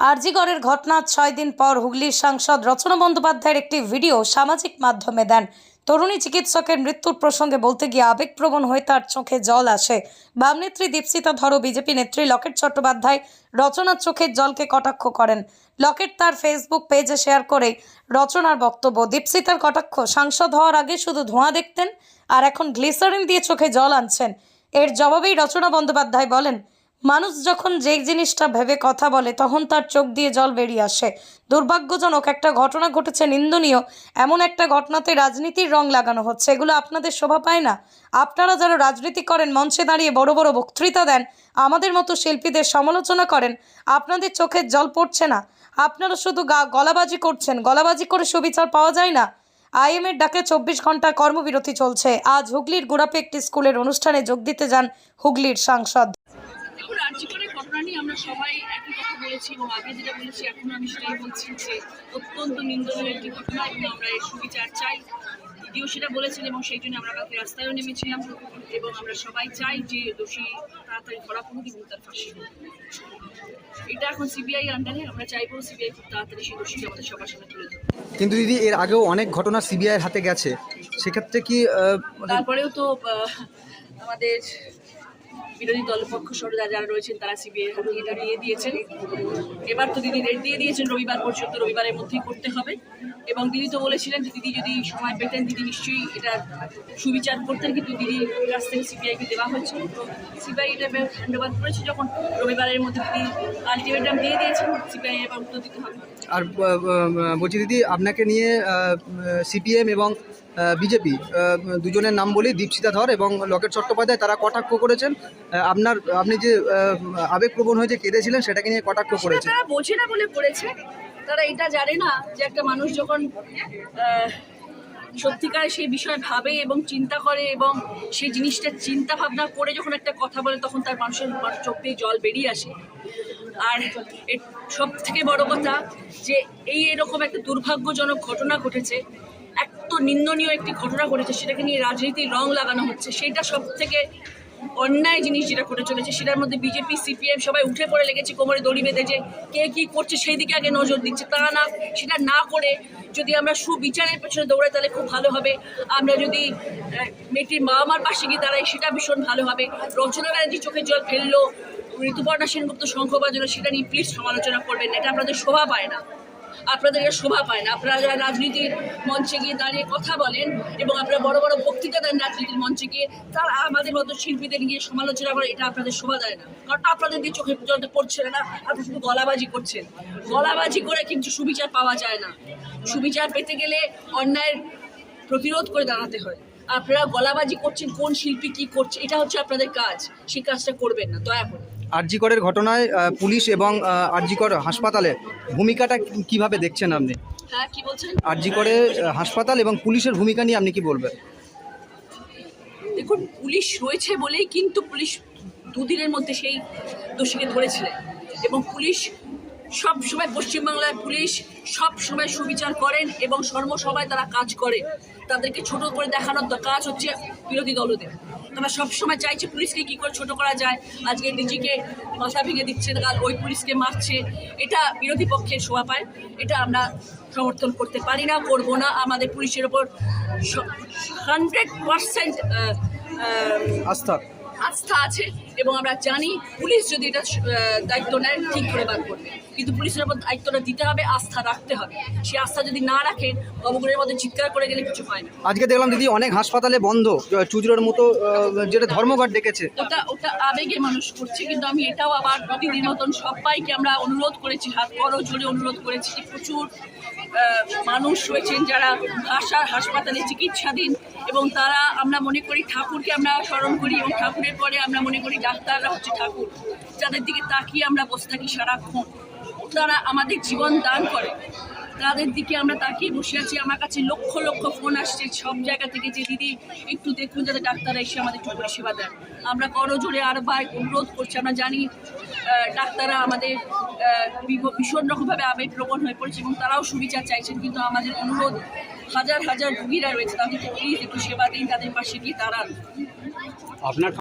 আরজিগড়ের ঘটনার ছয় দিন পর হুগলির সাংসদ রচনা বন্দ্যোপাধ্যায়ের একটি ভিডিও সামাজিক মাধ্যমে দেন। তরুণী চিকিৎসকের মৃত্যুর প্রসঙ্গে বলতে গিয়ে আবেগপ্রবণ হয়ে তার চোখে জল আসে। বাম নেত্রী দীপসিতা ধরো, বিজেপি নেত্রী লকেট চট্টোপাধ্যায় রচনার চোখের জলকে কটাক্ষ করেন। লকেট তার ফেসবুক পেজে শেয়ার করে রচনার বক্তব্য দীপসিতার কটাক্ষ, সাংসদ হওয়ার আগে শুধু ধোঁয়া দেখতেন আর এখন গ্লিসারিন দিয়ে চোখে জল আনছেন। এর জবাবেই রচনা বন্দ্যোপাধ্যায় বলেন মানুষ যখন যে জিনিসটা ভেবে কথা বলে, তখন তার চোখ দিয়ে জল বেরিয়ে আসে। দুর্ভাগ্যজনক একটা ঘটনা ঘটেছে নিন্দনীয়। এমন একটা ঘটনাতে রাজনীতির রং লাগানো হচ্ছে। এগুলো আপনাদের শোভা পায় না? আপনারা যারা রাজনীতি করেন, মঞ্চে দাঁড়িয়ে বড় বড় বক্তৃতা দেন, আমাদের মতো শিল্পীদের সমালোচনা করেন, আপনাদের চোখের জল পড়ছে না? আপনারা শুধু গা গলাবাজি করছেন, গলাবাজি করে সুবিচার পাওয়া যায় না? আইএমের ডাকে চব্বিশ ঘণ্টা কর্মবিরতি চলছে। আজ হুগলির গুড়াপে একটি স্কুলের অনুষ্ঠানে যোগ দিতে যান হুগলির সাংসদ। দেখুন রাজ্যকরের ঘটনা নিয়ে আমরা সবাই একই কথা বলেছি এবং আগে যেটা বলেছি এখন আমি সেটাই বলছি যে অত্যন্ত নিন্দনীয় একটি ঘটনা। এবং আমরা এর সুবিচার চাই। দিদিও সেটা বলেছেন এবং সেই জন্য আমরা কালকে রাস্তায়ও নেমেছিলাম এবং আমরা সবাই চাই যে দোষী তাড়াতাড়ি ধরা পড়ুক এবং তার ফাঁসি এটা এখন সিবিআই আন্ডারে আমরা চাইব সিবিআই খুব তাড়াতাড়ি সেই দোষী আমাদের সবার সামনে তুলে কিন্তু দিদি এর আগেও অনেক ঘটনা সিবিআইয়ের হাতে গেছে। সেক্ষেত্রে কি তারপরেও তো আমাদের বিরোধী দলপক্ষ সরদা যারা রয়েছেন, তারা সিবিআই হাতে এটা নিয়ে দিয়েছেন। এবার তো দিদি রেট দিয়ে দিয়েছেন, রবিবার পর্যন্ত রবিবারের মধ্যেই করতে হবে। এবং দিদি তো বলেছিলেন যে দিদি যদি সময় পেতেন, দিদি নিশ্চয়ই এটা সুবিচার করতেন, কিন্তু দিদির কাছ থেকে সিবিআইকে দেওয়া হয়েছিল তো সিবিআই এটা হ্যান্ড ওভার করেছে যখন রবিবারের মধ্যে দিদি আলটিমেটাম দিয়ে দিয়েছেন সিবিআই এবার উত্তর দিতে হবে। আর বলছি দিদি, আপনাকে নিয়ে সিপিএম এবং বিজেপি। দুজনের নাম বলি দীপশিতা ধর এবং লকেট চট্টোপাধ্যায় তারা কটাক্ষ করেছেন। আপনার আপনি যে আবেগপ্রবণ হয়ে যে কেঁদেছিলেন সেটাকে নিয়ে কটাক্ষ করেছেন? তারা বোঝে না বলে করেছে। তারা এটা জানে না যে একটা মানুষ যখন সত্যিকার সেই বিষয় ভাবে এবং চিন্তা করে এবং সেই জিনিসটা চিন্তা ভাবনা করে যখন একটা কথা বলে তখন তার মানুষের মানুষ চোখ দিয়ে জল বেরিয়ে আসে। আর সব থেকে বড় কথা যে এই এরকম একটা দুর্ভাগ্যজনক ঘটনা ঘটেছে নিন্দনীয় একটি ঘটনা ঘটেছে, সেটাকে নিয়ে রাজনীতির রং লাগানো হচ্ছে। সেটা সব থেকে অন্যায় জিনিস যেটা ঘটে চলেছে, সেটার মধ্যে বিজেপি, সিপিএম সবাই উঠে পড়ে লেগেছে কোমরে দড়ি বেঁধে যে কে কি করছে সেই দিকে আগে নজর দিচ্ছে। তা না, সেটা না করে যদি আমরা সুবিচারের পেছনে দৌড়াই, তাহলে খুব ভালো হবে। আমরা যদি মেয়েটির মা আমার পাশে গিয়ে দাঁড়াই, সেটা ভীষণ ভালো হবে। রচনা ব্যানার্জি চোখের জল ফেলল, ঋতুপর্ণা সেনগুপ্ত শঙ্খ বাজানো সেটা নিয়ে প্লিজ সমালোচনা করবেন এটা আপনাদের শোভা পায় না। আপনাদের শোভা পায় না। আপনারা যারা রাজনীতির মঞ্চে গিয়ে দাঁড়িয়ে কথা বলেন এবং আপনারা বড় বড় বক্তৃতা দেন রাজনীতির মঞ্চে গিয়ে, তারা আমাদের মতো শিল্পীদের নিয়ে সমালোচনা করে, এটা আপনাদের শোভা দেয় না। কারণ আপনাদের দিয়ে চোখের জলটা পড়ছে না, আপনি শুধু গলাবাজি করছেন। গলাবাজি করে কিন্তু সুবিচার পাওয়া যায় না। সুবিচার পেতে গেলে অন্যায়ের প্রতিরোধ করে দাঁড়াতে হয়। আপনারা গলাবাজি করছেন, কোন শিল্পী কি করছে, এটা হচ্ছে আপনাদের কাজ। সেই কাজটা করবেন না, দয়া করে। আরজিকরের ঘটনায় পুলিশ এবং আরজিকর হাসপাতালে ভূমিকাটা কীভাবে দেখছেন আপনি? হ্যাঁ কি বলছেন? আরজিকরে হাসপাতাল এবং পুলিশের ভূমিকা নিয়ে আপনি কি বলবেন? দেখুন পুলিশ রয়েছে বলেই কিন্তু পুলিশ দুদিনের মধ্যে সেই দোষীকে ধরেছিলেন। এবং পুলিশ সব সময় পশ্চিমবাংলার পুলিশ সব সময় সুবিচার করেন এবং সর্বসময় তারা কাজ করে তাদেরকে ছোট করে দেখানোর কাজ হচ্ছে বিরোধী দলদের। তারা সবসময় চাইছে পুলিশকে কী করে ছোট করা যায়। আজকে ডিজিকে মশা ভেঙে দিচ্ছে, কাল ওই পুলিশকে মারছে। এটা বিরোধী পক্ষের শোয়া পায়। এটা আমরা সমর্থন করতে পারি না, করব না। আমাদের পুলিশের ওপর হান্ড্রেড পারসেন্ট আস্থা। আস্থা আছে এবং আমরা জানি পুলিশ যদি এটা দায়িত্ব নেয় ঠিক করে বার করবে। কিন্তু পুলিশের উপর দায়িত্বটা দিতে হবে আস্থা রাখতে হবে। সেই আস্থা যদি না রাখেন অবগুণের মধ্যে চিৎকার করে গেলে কিছু হয় না। আজকে দেখলাম দিদি অনেক হাসপাতালে বন্ধ চুজরোর মতো যেটা ধর্মঘট ডেকেছে। ওটা ওটা আবেগে মানুষ করছে কিন্তু আমি এটাও আবার প্রতিদিন মতন সবাইকে আমরা অনুরোধ করেছি হাত বড় জোরে অনুরোধ করেছি প্রচুর মানুষ রয়েছেন যারা ভাষার হাসপাতালে চিকিৎসাধীন এবং তারা আমরা মনে করি ঠাকুরকে আমরা স্মরণ করি এবং ঠাকুরের পরে আমরা মনে করি ডাক্তাররা হচ্ছে ঠাকুর। যাদের দিকে তাকিয়ে আমরা বসে থাকি সারাক্ষণ। তারা আমাদের জীবন দান করে। তাদের দিকে আমরা তাকিয়ে বসে আছি। আমার কাছে লক্ষ লক্ষ ফোন আসছে সব জায়গা থেকে যে, দিদি, একটু দেখুন যাতে ডাক্তাররা এসে আমাদের একটু পরিষেবা দেন। আমরা করজোরে আর ভাই অনুরোধ করছি। আমরা জানি ডাক্তাররা আমাদের ভীষণ রকমভাবে আবেগপ্রবণ হয়ে পড়েছে এবং তারাও সুবিচার চাইছেন। কিন্তু আমাদের অনুরোধ, হাজার হাজার রুগীরা রয়েছে, তাদেরকে প্লিজ একটু সেবা দিন, তাদের পাশে গিয়ে দাঁড়ান। আপনার